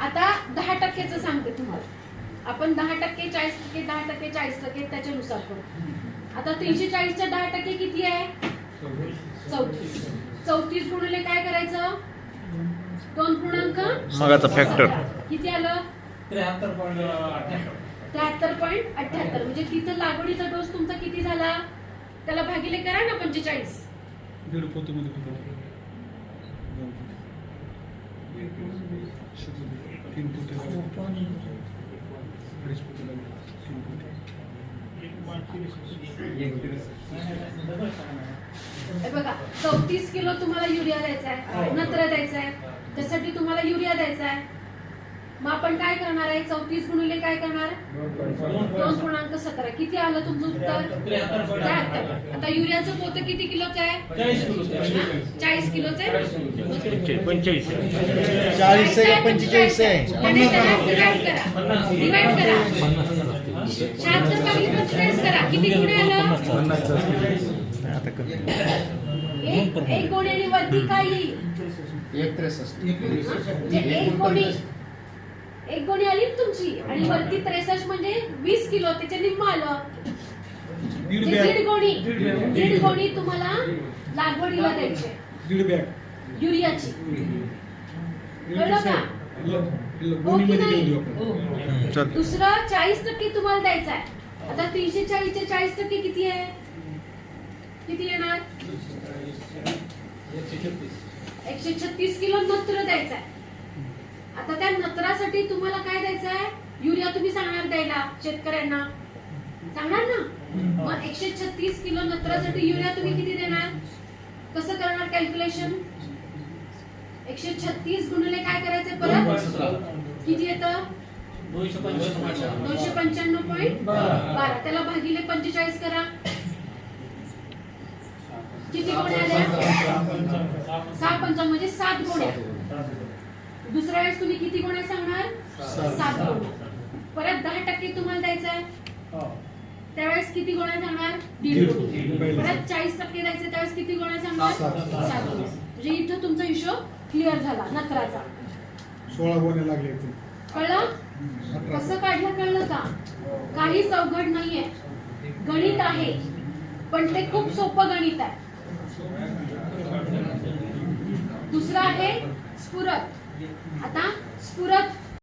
आता दहा टक्केचं सांगते तुम्हाला. आपण दहा टक्के चाळीस टक्के दहा टक्के चाळीस टक्के त्याच्यानुसार करू. आता तीनशे चाळीसच्या दहा टक्के किती आहे? चौतीस. चौतीस गुणिले काय करायचं? दोन पूर्णांक? मगाचा फॅक्टर. किती आलं? त्र्याहत्तर पॉईंट त्र्याहत्तर पॉईंट अठ्याहत्तर. म्हणजे तिथं लागवडीचा डोस तुमचा किती झाला? त्याला भागिले करा ना पंचेचाळीस. दीड पोतीमध्ये किती होतं? तीन पोते लागले. अडीच पोते लागले. तीन पोते. हे बघा चौतीस किलो तुम्हाला युरिया द्यायचा आहे नत्र द्यायचा आहे त्यासाठी तुम्हाला युरिया द्यायचा आहे मग आपण काय करणार आहे चौतीस गुणिले काय करणार दोन पूर्णांक सतरा किती आलं तुमचं उत्तर आता युरियाचं पोतं किती किलोचं आहे चाळीस किलो चाळीस किलोचं? पंचेचाळीस. चाळीस आहे का पंचेचाळीस आहे? शहात्तर करा. किती गुणे आलं? एक गोण्याने वरती काय येईल एक त्रेसष्ट एक गोणी एक गोणी आली ना तुमची? आणि वरती त्रेसष्ट म्हणजे वीस किलो. त्याच्या निम्म आलं दीड गोणी दीड गोणी तुम्हाला लागवडीला द्यायचे. दीड बॅग युरियाची चल. दुसरं चाळीस टक्के तुम्हाला द्यायचं आहे. आता तीनशे चाळीसचे चाळीस टक्के किती आहे? किती येणार? एकशे छत्तीस किलो नत्र द्यायचं आहे. आता त्या नत्रासाठी तुम्हाला काय द्यायचं आहे? युरिया तुम्ही सांगणार द्यायला शेतकऱ्यांना. सांगणार ना? मग एकशे छत्तीस किलो नत्रासाठी युरिया तुम्ही किती देणार? कसं करणार कॅल्क्युलेशन एकशे छत्तीस गुणिले काय करायचे परत? किती येतं? दोनशे पंच्याण्णव पॉईंट बारा. त्याला भागिले पंचेचाळीस करा. किती गोण्या आल्या सहा पंचावन्न. म्हणजे सात गोण्या दुसऱ्या वेळेस तुम्ही किती गोण्या सांगणार? सात. गोण्या परत दहा टक्के तुम्हाला द्यायचं आहे त्यावेळेस किती गोण्या सांगणार दीड गोणी परत चाळीस टक्के द्यायचे त्यावेळेस किती गोण्या सांगणार सात म्हणजे इथं तुमचा हिशोब क्लिअर झाला नत्राचा सोळा गोण्या लागले. कळलं? कसं काढलं कळलं का? काही चौघड नाहीये. गणित आहे पण ते खूप सोपं गणित आहे. दुसरं आहे स्फुरत. आता स्फुरत